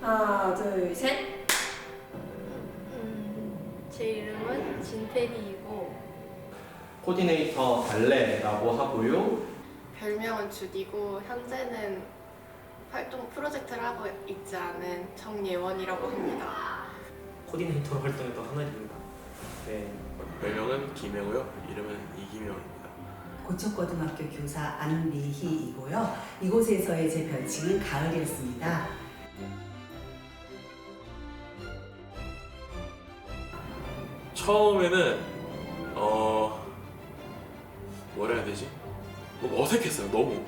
하나, 둘, 셋. 음, 제 이름은 진태리이고 코디네이터 달래라고 하고요. 별명은 주디고 현재는 활동 프로젝트를 하고 있지 않은 정예원이라고 합니다. 코디네이터로 활동했던 하나입니다. 네, 별명은 김혜고요. 이름은 이기명입니다. 고척고등학교 교사 안미희이고요. 이곳에서의 제 별칭은 가을이었습니다. 처음에는 어 뭐라 해야 되지? 너무 어색했어요. 너무.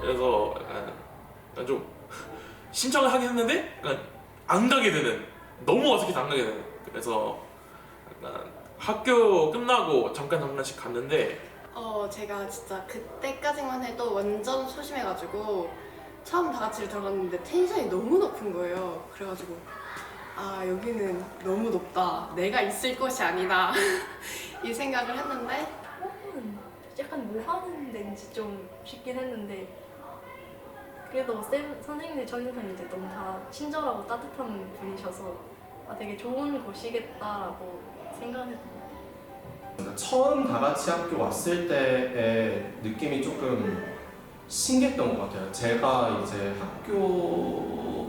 그래서 약간, 좀 신청을 하긴 했는데 약간 안 가게 되는 너무 어색해서 안 가게 되는. 그래서 약간 학교 끝나고 잠깐 잠깐씩 갔는데 어 제가 진짜 그때까지만 해도 완전 소심해가지고 처음 다 같이 들어갔는데 텐션이 너무 높은 거예요. 그래가지고 아 여기는 너무 높다. 내가 있을 곳이 아니다. 이 생각을 했는데 음, 약간 뭐 하는 데인지 좀 싶긴 했는데 그래도 쌤, 선생님들 첫인상이 이제 너무 다 친절하고 따뜻한 분이셔서 아, 되게 좋은 곳이겠다라고 생각했어요. 처음 다 같이 학교 왔을 때의 느낌이 조금 신기했던 것 같아요. 제가 이제 학교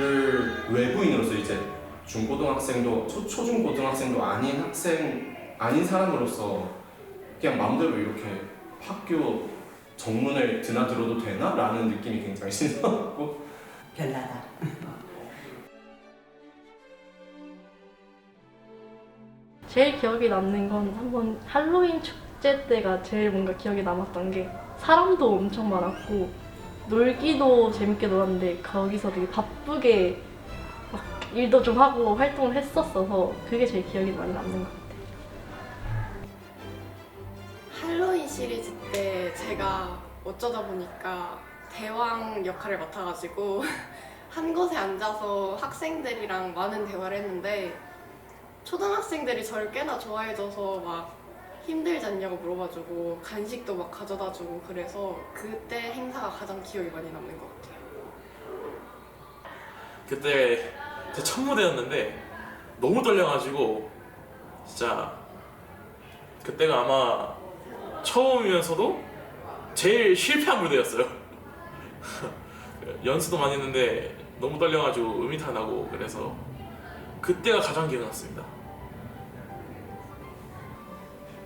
를 외부인으로서 이제 중고등학생도 초, 초중고등학생도 아닌 학생 아닌 사람으로서 그냥 마음대로 이렇게 학교 정문을 드나들어도 되나? 라는 느낌이 굉장히 신선했고 별나다. 제일 기억에 남는 건 한번 할로윈 축제 때가 제일 뭔가 기억에 남았던 게 사람도 엄청 많았고 놀기도 재밌게 놀았는데 거기서 되게 바쁘게 막 일도 좀 하고 활동을 했었어서 그게 제일 기억에 많이 남는 것 같아요. 할로윈 시리즈 때 제가 어쩌다 보니까 대왕 역할을 맡아가지고 한 곳에 앉아서 학생들이랑 많은 대화를 했는데 초등학생들이 저를 꽤나 좋아해줘서 막 힘들지 않냐고 물어봐주고 간식도 막 가져다주고 그래서 그때 행사가 가장 기억에 많이 남는 것 같아요. 그때 제 첫 무대였는데 너무 떨려가지고 진짜 그때가 아마 처음이면서도 제일 실패한 무대였어요. 연습도 많이 했는데 너무 떨려가지고 음이 다 나고 그래서 그때가 가장 기억났습니다.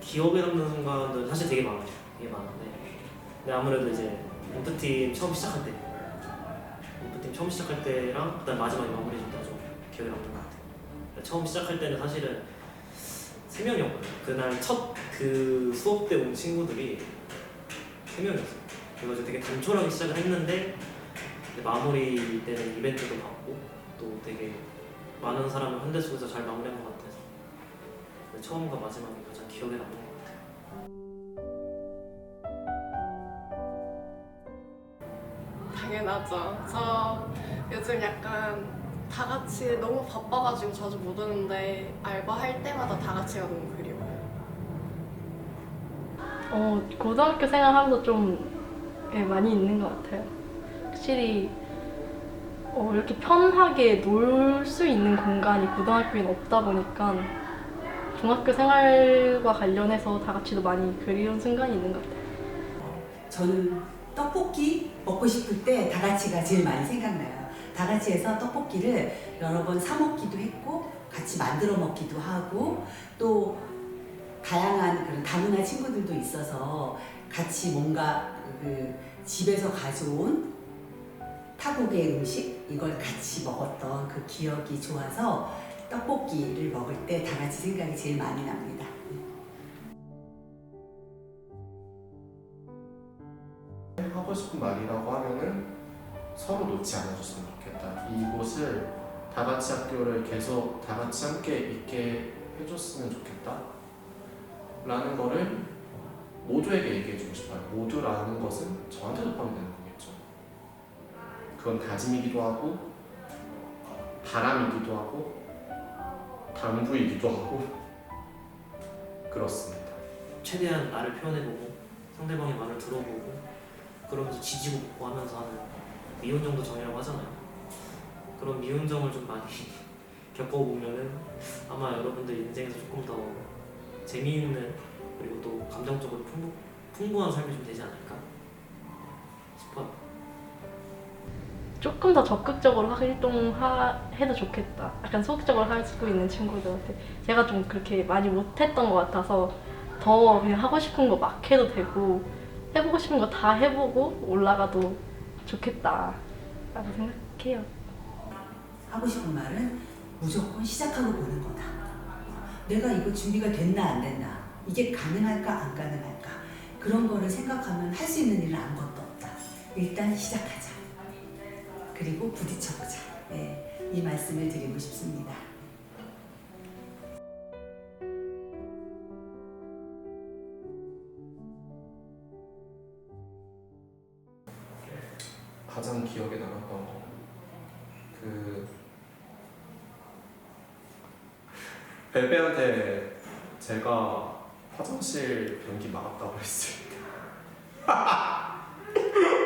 기억에 남는 순간은 사실 되게 많아요. 되게 많은데 근데 아무래도 이제 인프팀 처음 시작할 때 인프팀 처음 시작할 때랑 그다음 마지막에 마무리 줄 때가 좀 기억에 남는 것 같아요. 그러니까 처음 시작할 때는 사실은 세 명이었거든요. 그날 첫 그 수업 때 온 친구들이 세 명이었어요. 그래서 되게 단촐하게 시작을 했는데 마무리 때는 이벤트도 받고 또 되게 많은 사람을 한 대 속에서 잘 마무리한 것 같아서 처음과 마지막이 가장 기억에 남는 것 같아요. 당연하죠. 저 요즘 약간 다 같이 너무 바빠가지고 자주 못 오는데 알바할 때마다 다 같이가 너무 그리워요. 어, 고등학교 생활하면서 좀 예, 많이 있는 것 같아요. 확실히 어, 이렇게 편하게 놀 수 있는 공간이 고등학교에는 없다 보니까 중학교 생활과 관련해서 다 같이도 많이 그리운 순간이 있는 것 같아요. 저는 떡볶이 먹고 싶을 때 다 같이가 제일 많이 생각나요. 다 같이 해서 떡볶이를 여러 번 사 먹기도 했고 같이 만들어 먹기도 하고 또 다양한 그런 다문화 친구들도 있어서 같이 뭔가 그 집에서 가져온 타국의 음식 이걸 같이 먹었던 그 기억이 좋아서 떡볶이를 먹을 때 다 같이 생각이 제일 많이 납니다. 하고 싶은 말이라고 하면은 서로 놓지 않아줬으면 좋겠다. 이곳을 다 같이 학교를 계속 다 같이 함께 있게 해줬으면 좋겠다. 라는 거를 모두에게 얘기해주고 싶어요. 모두라는 것은 저한테도 포함되는 거겠죠. 그건 다짐이기도 하고 바람이기도 하고 당부이기도 하고 그렇습니다. 최대한 나를 표현해보고 상대방의 말을 들어보고 그러면서 지지고 볶고 하면서 하는 미운 정도 정이라고 하잖아요. 그런 미운 점을 좀 많이 겪어보면은 아마 여러분들 인생에서 조금 더 재미있는 그리고 또 감정적으로 풍부, 풍부한 삶이 좀 되지 않을까 싶어요. 조금 더 적극적으로 활동해도 좋겠다. 약간 소극적으로 할수 있는 친구들한테 제가 좀 그렇게 많이 못했던 것 같아서 더 그냥 하고 싶은 거 막 해도 되고 해보고 싶은 거 다 해보고 올라가도 좋겠다라고 생각해요. 하고 싶은 말은 무조건 시작하고 보는 거다. 내가 이거 준비가 됐나 안 됐나, 이게 가능할까 안 가능할까 그런 거를 생각하면 할 수 있는 일은 아무것도 없다. 일단 시작하자. 그리고 부딪혀보자. 네, 이 말씀을 드리고 싶습니다. 가장 기억에 남았던 거. 그 벨베한테 제가 화장실 변기 막았다고 했을 때